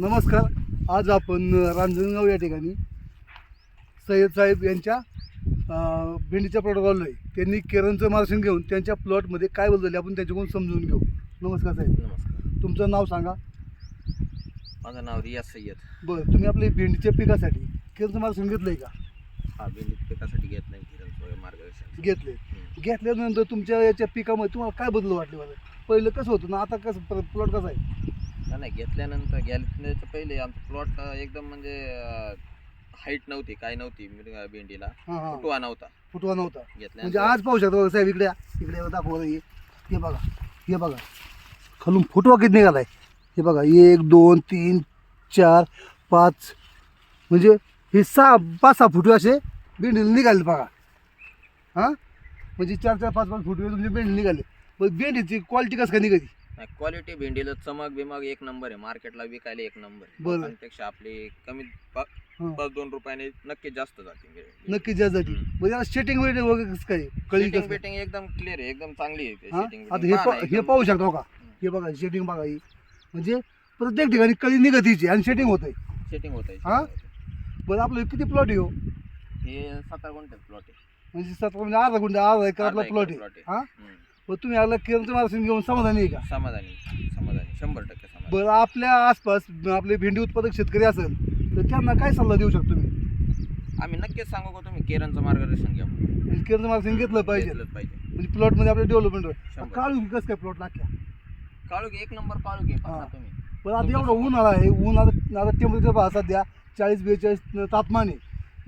नमस्कार. आज आपण रांजणगाव या ठिकाणी सय्यद साहेब यांच्या भेंडीच्या प्लॉट आलो आहे त्यांनी केरनचं मार्गदर्शन घेऊन त्यांच्या प्लॉटमध्ये काय बदलले आपण त्याच्याकडून समजून घेऊ. नमस्कार साहेब. नमस्कार. तुमचं नाव सांगा. माझं नाव रियाज सय्यद. बरं तुम्ही आपल्या भेंडीच्या पिकासाठी केरनचं मार्गदर्शन घेतलं आहे का? हा भेंडीत पिकासाठी घेत नाही किरण मार्गदर्शन. घेतले. घेतल्यानंतर तुमच्या याच्या पिकामध्ये तुम्हाला काय बदल वाटले मला पहिलं कसं होतं ना आता कसं प्लॉट कसं आहे? नाही, नाही घेतल्यानंतर घेतल्याच्या पहिले आमचं प्लॉट एकदम म्हणजे हाईट नव्हती काय नव्हती मिरगा भेंडीला. हां हां. फुटवा नव्हता. फुटवा नव्हता. म्हणजे घेतल्यानंतर आज पाहू शकता बघा साहेब इकडे या. इकडे या, दाखवा बरं हे. हे बघा हे बघा. खालून फुटवा किती निघालाय? हे बघा एक दोन तीन चार पाच. म्हणजे हे सहा पाच सहा फुटवे असे बेंडीला निघाले बघा. हां? म्हणजे चार चार पाच पाच फुटवे तुमचे बेंडी निघाले. पण बेंडीची क्वालिटी कसं काय निघाली? क्वालिटी भेंडीला चमक बिमक एक नंबर आहे. मार्केटला विकायला एक नंबर आहे. बरं. लोकांपेक्षा आपली पा- हां. पाच दोन रुपयाने नक्की जास्त जाते. नक्की ज्यासाठी हम्म. म्हणजे याला सेटिंग वगैरे वगैरे कसं काय कळी कसं? बिटिंग एकदम क्लिअर आहे. एकदम चांगली आहे ते हां? setting आता बिटिंग. हे पहा पा ना, हे पाहू शकता का? हे बघा सेटिंग बघा ही. म्हणजे प्रत्येक ठिकाणी कळी निघतीची आणि सेटिंग होत आहे सेटिंग होत हां? बरं आपलं किती प्लॉट आहे हो? हे सतरा गुंठे प्लॉट आहे. म्हणजे सतरा म्हणजे अर्धा गुंठा अर्धा एकर आपला प्लॉट आहे. हा. मग तुम्ही याला केरळचं मार्गदर्शन घेऊन समाधानी आहे का? समाधानी समाधानी. शंभर टक्के समाधानी. बरं आपल्या आसपास आपले भेंडी उत्पादक शेतकरी असेल तर त्यांना काय सल्ला देऊ शकतो तुम्ही? आम्ही नक्कीच सांगू का तुम्ही केरनचं मार्गदर्शन घ्या. म्हणजे केरळचं मार्गदर्शन घेतलं पाहिजे. घेतलंच पाहिजे. म्हणजे प्लॉटमध्ये आपलं डेव्हलपमेंट शंभर. काढू कसं काय प्लॉट लागल्या काळू घे एक नंबर काळू घे पहा. तुम्ही. पण आता एवढं उन्हाळा आहे ऊन आता आता टेम्परेचर सध्या चाळीस बेचाळीस तापमान आहे.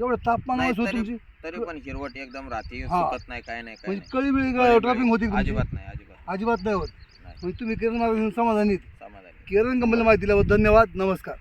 एवढं नाही, सुद्धा तरी- तुमची तरी पण हिरवट एकदम राहते हां. सुकत नाही काय नाही काय म्हणजे नाही कळी बिळी ट्रॅपिंग होती का तुमची? अजिबात नाही अजिबात अजिबात नाही होत नाही म्हणजे तुम्ही मार्गदर्शन समाधानी. समाधानी केरळ कंपनीला माहिती दिल्याबद्दल धन्यवाद नमस्कार